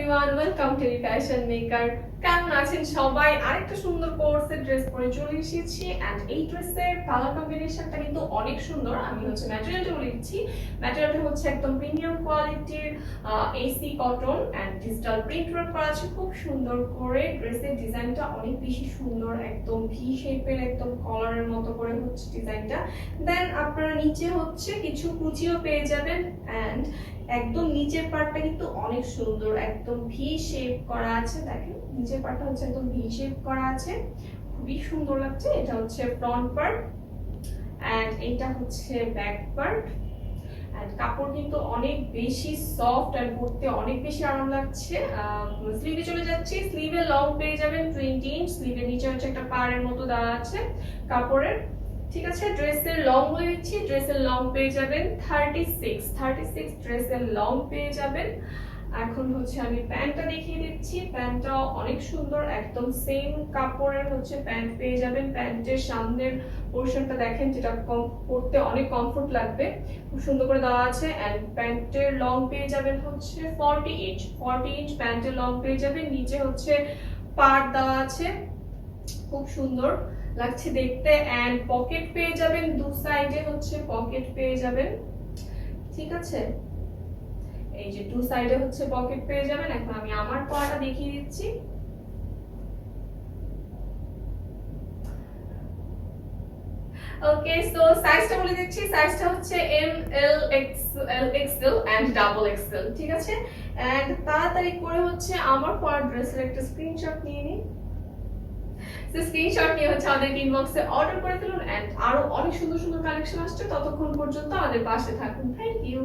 everyone, welcome to the Fashion Maker. কেমন আছেন সবাই? আরেকটা সুন্দর কোর্সের ড্রেস পরে চলে এসেছি অ্যান্ড এই ড্রেসের কালার কম্বিনেশনটা কিন্তু অনেক সুন্দর। আমি হচ্ছে ম্যাটেরিয়ালটা বলে দিচ্ছি। ম্যাটেরিয়ালটা হচ্ছে একদম প্রিমিয়াম কোয়ালিটির AC cotton and digital print work করা আছে। খুব সুন্দর করে ড্রেসের ডিজাইনটা অনেক বেশি সুন্দর, একদম ভি শেপের একদম কলারের মতো করে হচ্ছে ডিজাইনটা দেন আপনারা নিচে হচ্ছে কিছু কুচিও পেয়ে যাবেন অ্যান্ড একদম নিচের পার্টটা কিন্তু অনেক সুন্দর, একদম ভি শেপ করা আছে। দেখেন নিচের পার্টটা হচ্ছে একদম ভি শেপ করা আছে, খুবই সুন্দর লাগছে। এটা হচ্ছে ফ্রন্ট পার্ট অ্যান্ড এটা হচ্ছে ব্যাক পার্ট অ্যান্ড কাপড় কিন্তু অনেক বেশি সফট আর পরতে অনেক বেশি আরাম লাগছে। স্লিভে চলে যাচ্ছি। স্লিভে লং পেয়ে যাবেন টোয়েন্টি ইঞ্চ স্লিভের নিচে হচ্ছে একটা পাড়ের মতো দেওয়া আছে কাপড়ের। ঠিক আছে? ড্রেসের লং বলে দিচ্ছি। ড্রেসের লং পেয়ে যাবেন থার্টি সিক্স থার্টি সিক্স ড্রেসের লং পেয়ে যাবেন। এখন হচ্ছে আমি প্যান্টটা দেখিয়ে দিচ্ছি। প্যান্টটা অনেক সুন্দর, একদম সেম কাপড়ের হচ্ছে প্যান্ট পেয়ে যাবেন। প্যান্টের সামনের পোর্শনটা দেখেন, যেটা কম- পরতে অনেক কমফোর্ট লাগবে। খুব সুন্দর করে দেওয়া আছে। অ্যান্ড প্যান্টের লং পেয়ে যাবেন হচ্ছে ফর্টি ইঞ্চ ফর্টি ইঞ্চ প্যান্টের লং পেয়ে যাবেন। নিচে হচ্ছে পার দেওয়া আছে। খুব সুন্দর লাগছে দেখতে। অ্যান্ড পকেট পেয়ে যাবেন দু সাইডে হচ্ছে পকেট পেয়ে যাবেন। ঠিক আছে? এই যে টু সাইডে হচ্ছে পকেট পেয়ে যাবেন, এখন আমি আমার পড়াটা দেখিয়ে দিচ্ছি। ওকে সো সাইজটা বলে দিচ্ছি সাইজটা হচ্ছে M L X L XL and double XL ঠিক আছে? এন্ড তাড়াতাড়ি করে হচ্ছে আমার পরা ড্রেসের একটা স্ক্রিনশট নিয়ে নিন। সো স্ক্রিনশট নিয়ে হচ্ছে আমাদের ইনবক্সে অর্ডার করে ফেলুন এন্ড আরও অনেক সুন্দর সুন্দর কালেকশন আসছে, ততক্ষণ পর্যন্ত আমাদের পাশে থাকুন। Thank you